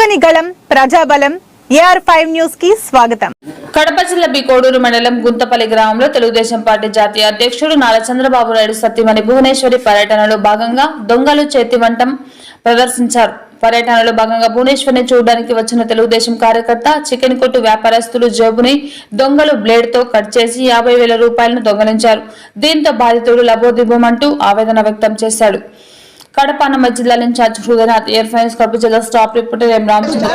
చెరగని గళం ప్రజాబలం AR five న్యూస్కి స్వాగతం. కడప జిల్లా బి కోడూరు మండలం గుంతపల్లి గ్రామంలో తెలుగుదేశం పార్టీ జాతీయ అధ్యక్షుడు నారా చంద్రబాబు నాయుడు సత్యమణి భువనేశ్వరి పర్యటనలో భాగంగా దొంగలు చేతివంటం ప్రదర్శించారు. పర్యటనలో భాగంగా భువనేశ్వర్ని చూడడానికి వచ్చిన తెలుగుదేశం కార్యకర్త చికెన్ కొట్టు వ్యాపారస్తులు జేబుని దొంగలు బ్లేడ్తో కట్ చేసి యాభై వేల రూపాయలను దొంగలించారు. దీంతో బాధితుడు లబోదిబోమంటూ ఆవేదన వ్యక్తం చేశాడు. కడప అన్నమ జిల్లాల ఇన్ఛార్జ్ హృదయనాథ్ ఎయిర్ ఫైన్స్ కడప జిల్లా స్టాప్ రిపోర్టర్ ఎం రామచంద్ర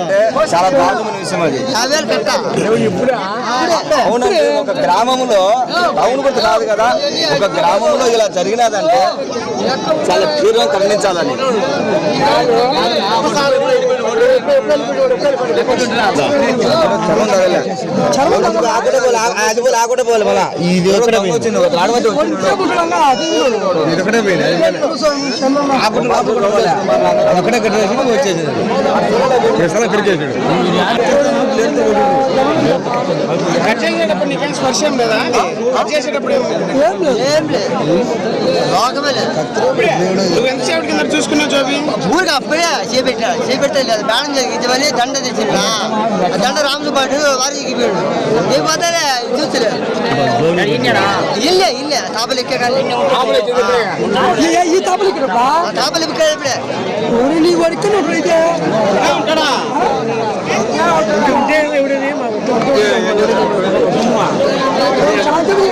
అంటే చాలా దారుణమైన విషయం అది. అవునండి ఒక గ్రామంలో టౌన్ కూడా కాదు కదా ఒక గ్రామంలో ఇలా జరిగినదంటే చాలా తీవ్రంగా ఖండించాలని. ఇది ఒకటే వచ్చింది ఒక రాడవతి ఇది ఒకటే పోయింది ఆకుండా లోపలికి పోలే. కట్టేసి వచ్చేసింది ప్రశ్న పెరిగేసాడు కట్ చేసేటప్పుడు నీకేం స్పర్శ ఏం లేదా. కట్ చేసేటప్పుడు ఏం నువ్వు ఎంతసేపు కింద చూసుకున్నావు జోబి? ఊరికి అప్పుడే చేపెట్టాడు చేపెట్టలేదు బ్యానం జరిగింది మళ్ళీ దండ తెచ్చిండు ఆ దండ రాములు పాటు వారికి పోయాడు ఏం పోతారే చూస్తలే. ఇల్లే ఇల్లే. తాపలు ఎక్కే కానీ ఈ తాపలు ఇక్కడ తాపలు ఇప్పుడే. ఓరి నీ వరకు నువ్వు అయితే. ఉంటాడా శాంతి గమనించాలి ఇప్పుడు అలాగే ఎలా చేయడం కట్ట యాభై వేలు కట్ట. నిన్ను అన్నీ నువ్వు